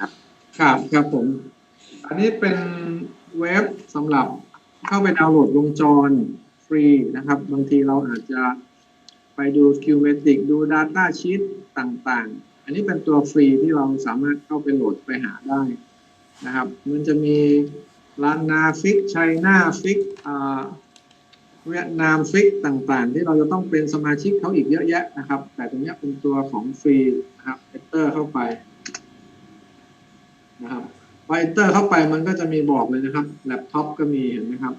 ครับ ครับครับผม อันนี้เป็นเว็บสำหรับเข้าไปดาวน์โหลดวงจรฟรีนะครับ บางทีเราอาจจะไปดู q m e t r i c ดู Data Sheet ต่างๆ อันนี้เป็นตัวฟรีที่เราสามารถเข้าไปโหลดไปหาได้นะครับ มันจะมีล้านนาฟิกไชน่าฟิกเวียดนามฟิกต่างๆ ที่เราจะต้องเป็นสมาชิกเขาอีกเยอะแยะนะครับ แต่ตรงนี้เป็นตัวของฟรีนะครับเอเตอร์เข้าไป นะครับพอ enter เข้าไปมันก็จะมีบอกเลยนะครับแล็ปท็อปก็มีเห็นไหมครับ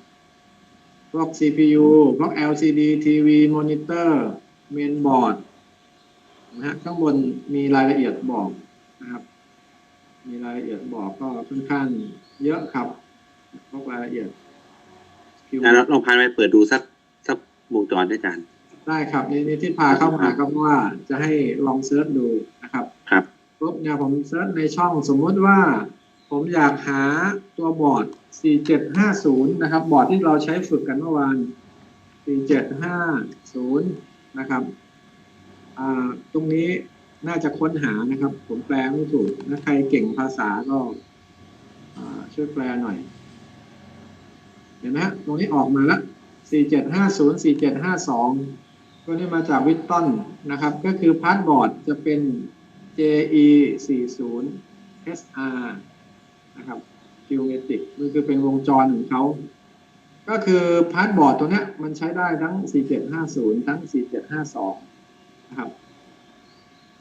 พวก CPU พวก LCD TV monitor mainboard นะฮะข้างบนมีรายละเอียดบอกนะครับ มีรายละเอียดบอกก็ค่อนข้างเยอะครับ พวกรายละเอียดอาจารย์ลองพาไปเปิดดูสักสักวงจรด้วยอาจารย์ ได้ครับนี่นี่ที่พาเข้ามาก็เพราะว่าจะให้ลองเซิร์ชดูนะครับครับ ปุ๊บเนี่ยผมเซิร์ชในช่องสมมุติว่า ผมอยากหาตัวบอร์ด 4750 นะครับ บอร์ดที่เราใช้ฝึกกันเมื่อวาน 4750 นะครับ ตรงนี้น่าจะค้นหานะครับ ผมแปลไม่ถูกถ้าใครเก่งภาษาก็ช่วยแปลหน่อย เห็นไหมฮะตรงนี้ออกมาแล้ว 4750 4752 ตัวนี้มาจากวิตตันนะครับ ก็คือพาสบอร์ดจะเป็น JE 40 SR นะครับ Geometric มันคือเป็นวงจรของเขา ก็คือพาสบอร์ดตัวนี้มันใช้ได้ทั้ง 4750 ทั้ง 4752 นะครับ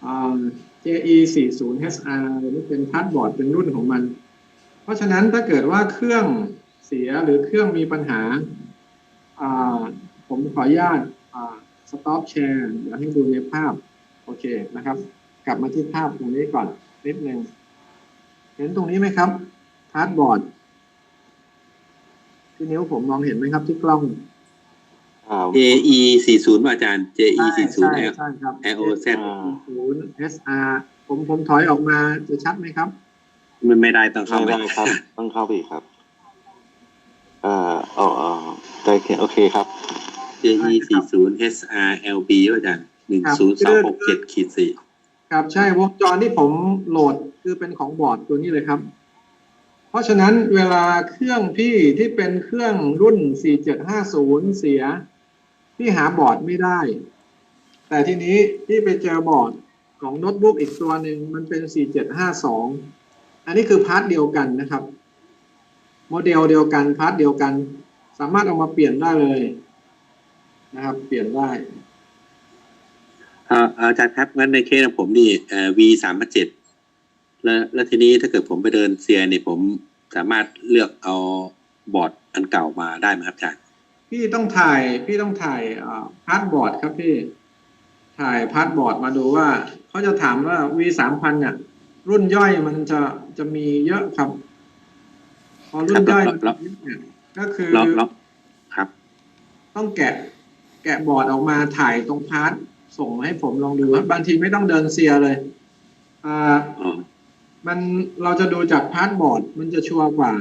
อ่า JE 40 SR นี่เป็นพาสบอร์ดเป็นรุ่นของมัน เพราะฉะนั้นถ้าเกิดว่าเครื่องเสียหรือเครื่องมีปัญหา ผมขออนุญาตอ่า stop share เดี๋ยวให้ดูในภาพ โอเคนะครับ กลับมาที่ภาพตรงนี้ก่อนนิดนึงเห็นตรงนี้ไหมครับพาสบอร์ดที่นิ้วผมมองเห็นไหมครับที่กล้องอ่า JE 40ป่ะอาจารย์ JE ใช่40ใช่ L ใช่ครับ LOZ ศูนย์ SR ผมผมถอยออกมาจะชัดไหมครับ มันไม่ได้ต้องเข้าไม่ไปได้ครับ ต้องเข้าไปอีกครับอ่าอ๋ออ๋อได้โอเคโอเคครับ JE 40 SR LB ป่ะอาจารย์10267ขีด4 ครับใช่วงจรที่ผมโหลดคือเป็นของบอร์ดตัวนี้เลยครับ เพราะฉะนั้นเวลาเครื่องพี่ที่เป็นเครื่องรุ่น 4750 เสีย พี่หาบอร์ดไม่ได้ แต่ทีนี้พี่ไปเจอบอร์ดของโน้ตบุ๊กอีกตัวหนึ่งมันเป็น 4752 อันนี้คือพาร์ทเดียวกันนะครับ โมเดลเดียวกันพาร์ทเดียวกัน สามารถเอามาเปลี่ยนได้เลยนะครับ เปลี่ยนได้ อ่ออาจารย์ครับงั้นในเคสของผมนี่เอ่อ V สามเจ็ดแล้วแล้วทีนี้ถ้าเกิดผมไปเดินเซียนี่ผมสามารถเลือกเอาบอร์ดอันเก่ามาได้ไหมครับอาจารย์พี่ต้องถ่ายพี่ต้องถ่ายพาร์ทบอร์ดครับพี่ถ่ายพาร์ทบอร์ดมาดูว่าเขาจะถามว่า V สามพันเนี่ยรุ่นย่อยมันจะจะมีเยอะครับ พอรุ่นย่อยมันครับเยอะเนี่ยก็คือล็อกล็อกครับ ต้องแกะ แกะบอร์ดออกมาถ่ายตรงพาร์ท ส่งมาให้ผมลองดูครับบางทีไม่ต้องเดินเซียเลยอ่าอ๋อมันเราจะดูจากพาร์ทบอร์ดมันจะชัวร์กว่า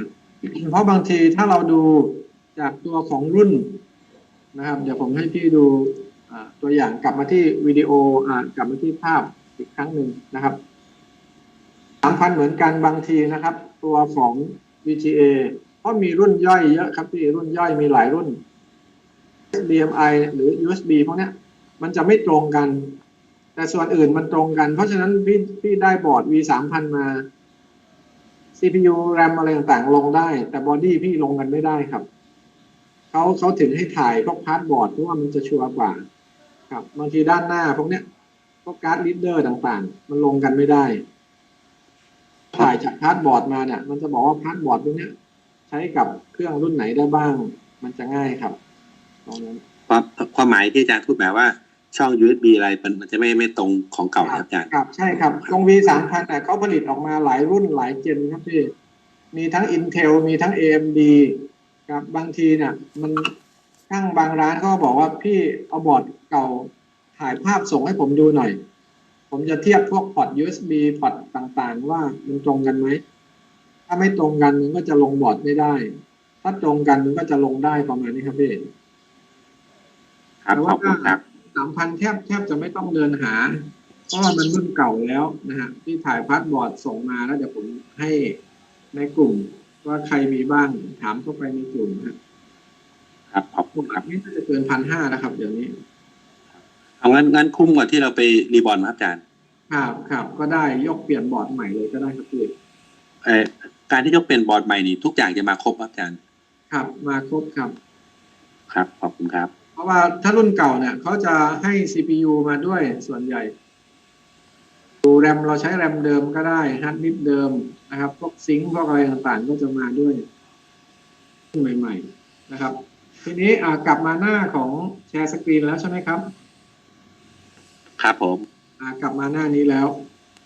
เพราะบางทีถ้าเราดูจากตัวของรุ่นนะครับ เดี๋ยวผมให้พี่ดูตัวอย่างกลับมาที่วิดีโอกลับมาที่ภาพอีกครั้งหนึ่งนะครับสามพันเหมือนกันบางทีนะครับ ตัวของ VGA เพราะมีรุ่นย่อยเยอะครับพี่รุ่นย่อยมีหลายรุ่น HDMI หรือ USB พวกเนี้ย มันจะไม่ตรงกัน แต่ส่วนอื่นมันตรงกัน เพราะฉะนั้นพี่พี่ได้บอร์ด V สามพันมา CPU RAM อะไรต่างๆ ลงได้ แต่บอดี้พี่ลงกันไม่ได้ครับเขาเขาถึงให้ถ่ายพวกพาร์ทบอร์ดเพราะว่ามันจะชัวร์กว่า ครับบางทีด้านหน้าพวกเนี้ยพวกการ์ดลีดเดอร์ต่างๆ มันลงกันไม่ได้ ถ่ายจากพาร์ทบอร์ดมาเนี่ย มันจะบอกว่าพาร์ทบอร์ดพวกเนี้ย ใช้กับเครื่องรุ่นไหนได้บ้าง มันจะง่ายครับตรงนั้นความความหมายที่อาจารย์พูดแบบว่า ช่อง USB อะไรมันมันจะไม่ไม่ตรงของเก่าครับอาจารย์ครับใช่ครับตรง V สามพันแต่เขาผลิตออกมาหลายรุ่นหลายเจนครับพี่มีทั้ง Intel มีทั้ง AMD ครับบางทีเนี่ยมันข้างบางร้านเขาก็บอกว่าพี่เอาบอร์ดเก่าถ่ายภาพส่งให้ผมดูหน่อย ผมจะเทียบพวกพอร์ต USB พอร์ตต่างๆ ว่ามันตรงกันไหม ถ้าไม่ตรงกันมันก็จะลงบอร์ดไม่ได้ ถ้าตรงกันมันก็จะลงได้ประมาณนี้ครับพี่ครับขอบคุณครับ สามพันแทบแทบจะไม่ต้องเดินหาราะว่ามันรุ่นเก่าแล้วนะฮะที่ถ่ายพาสบอร์ดส่งมาแล้วเดี๋ยวผมให้ในกลุ่มว่าใครมีบ้างถามเข้าไปในกลุ่มนะฮะครับขอบกคุลุ่ณมครับนี้น่าจะเกินพันห้าแล้วครับ เดี๋ยวนี้เอางั้นงั้นคุ้มกว่าที่เราไปรีบอร์ดมาครับอาจารย์ครับครับก็ได้ยกเปลี่ยนบอร์ดใหม่เลยก็ได้ครับพี่เอ่อการที่ยกเป็นบอร์ดใหม่นี่ทุกอย่างจะมาครบครับอาจารย์ ครับมาครบครับ ครับขอบคุณครับ เพราะว่าถ้ารุ่นเก่าเนี่ยเขาจะให้ CPU มาด้วยส่วนใหญ่ดูแรมเราใช้แรมเดิมก็ได้ฮาร์ดดิสก์เดิมนะครับ พวกซิงค์พวกอะไรต่างๆ ก็จะมาด้วยรุ่นใหม่ ๆ นะครับ ทีนี้อ่ากลับมาหน้าของแชร์สกรีนแล้วใช่ไหมครับ ครับผมอ่ากลับมาหน้านี้แล้ว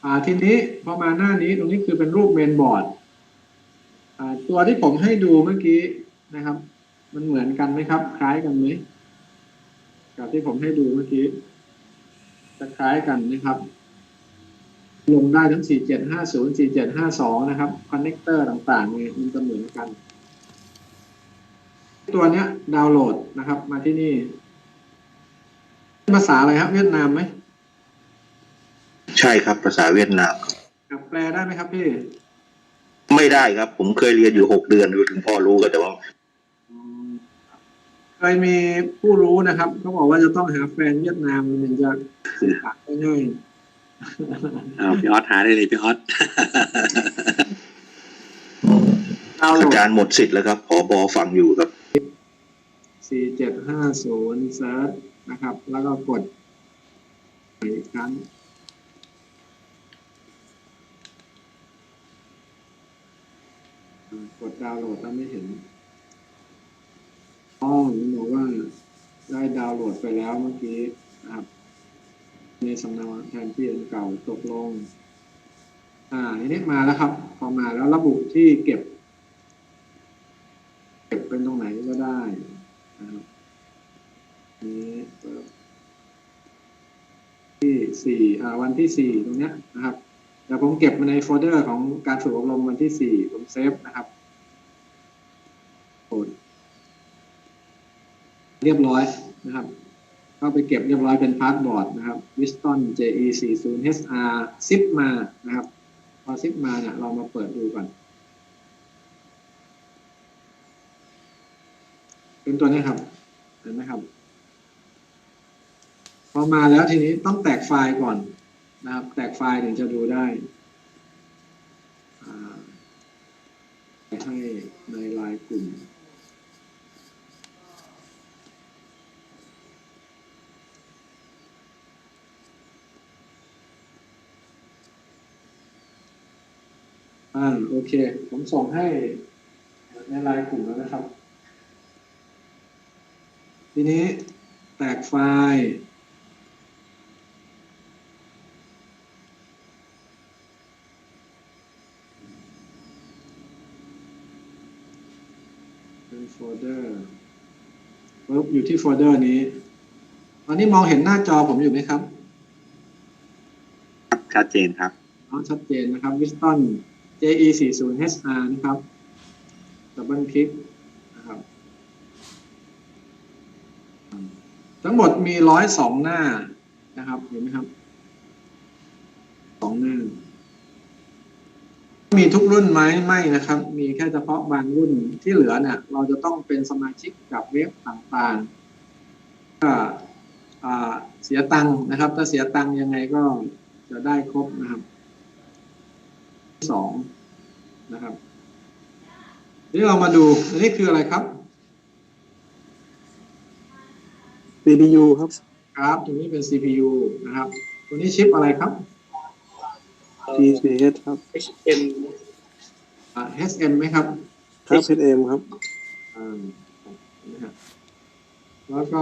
อ่าทีนี้พอมาหน้านี้ตรงนี้คือเป็นรูปเมนบอร์ดอ่าตัวที่ผมให้ดูเมื่อกี้นะครับ มันเหมือนกันไหมครับ คล้ายกันไหม กับที่ผมให้ดูเมื่อกี้จะคล้ายกันนะครับ ลงได้ทั้ง 4750 4752 นะครับ คอนเนคเตอร์ต่างๆเนี่ยมันจะเหมือนกัน ตัวเนี้ยดาวน์โหลดนะครับ มาที่นี่ ภาษาอะไรครับ เวียดนามไหม ใช่ครับ ภาษาเวียดนามครับแปลได้ไหมครับพี่ ไม่ได้ครับ ผมเคยเรียนอยู่หกเดือนดูถึงพ่อรู้กันแต่ว่า เคยมีผู้รู้นะครับเขาบอกว่าจะต้องหาแฟนเวียดนามมันถึงจะสื่อสารได้ง่ายเอาพี่ออสหาได้เลยพี่ออสดาวน์โหลอาดจารย์หมดสิทธิ์แล้วครับผอบอฟังอยู่ครับ4750เซิร์ชนะครับ แล้วก็กดอีกครั้งอ่ากดดาวน์โหลดแล้วไม่เห็นอ๋อมันบอกว่าได้ดาวน์โหลดไปแล้วเมื่อกี้นะครับ ในสำเนาแทนที่อันเก่าตกลง อ่าอันนี้มาแล้วครับ พอมาแล้วระบุที่เก็บ เก็บเป็นตรงไหนก็ได้นะครับนี้ที่สี่อ่าวันที่สี่ตรงเนี้ยนะครับเดี๋ยวผมเก็บมาในโฟลเดอร์ของการฝึกอบรมวันที่สี่ผมเซฟนะครับโหลดเรียบร้อย นะครับ เข้าไปเก็บเรียบร้อยเป็นพาสบอร์ดนะครับ Wiston JE 4 0 HR zip มานะครับ พอ zip มาเนี่ยเรามาเปิดดูก่อน เป็นตัวนี้ครับเห็นไหมครับ พอมาแล้วทีนี้ต้องแตกไฟล์ก่อนนะครับ แตกไฟล์ถึงจะดูได้ให้ในไลน์กลุ่ม อ่าโอเค ผมส่งให้ในไลน์กลุ่มแล้วนะครับ ทีนี้แตกไฟล์เป็นโฟลเดอร์อยู่ที่โฟลเดอร์นี้ตอนนี้มองเห็นหน้าจอผมอยู่ไหมครับ ชัดเจนครับชัดเจนนะครับวิสตัน JE40HR นะครับดับเบิลคลิกนะครับ ทั้งหมดมีร้อยสองหน้านะครับ เห็นไหมครับสองหน้า มีทุกรุ่นไหมไม่นะครับ มีแค่เฉพาะบางรุ่นที่เหลือเนี่ย เราจะต้องเป็นสมาชิกกับเว็บต่างๆก็เสียตังค์นะครับ ถ้าเสียตังค์ยังไงก็จะได้ครบนะครับ สองนะครับนี่เรามาดูอันนี้คืออะไรครับ CPU ครับครับตรงนี้เป็น CPU นะครับ ตัวนี้ชิปอะไรครับ GCH ครับ HM อ่า HM ไหมครับ ครับ HM ครับอ่านะฮะแล้วก็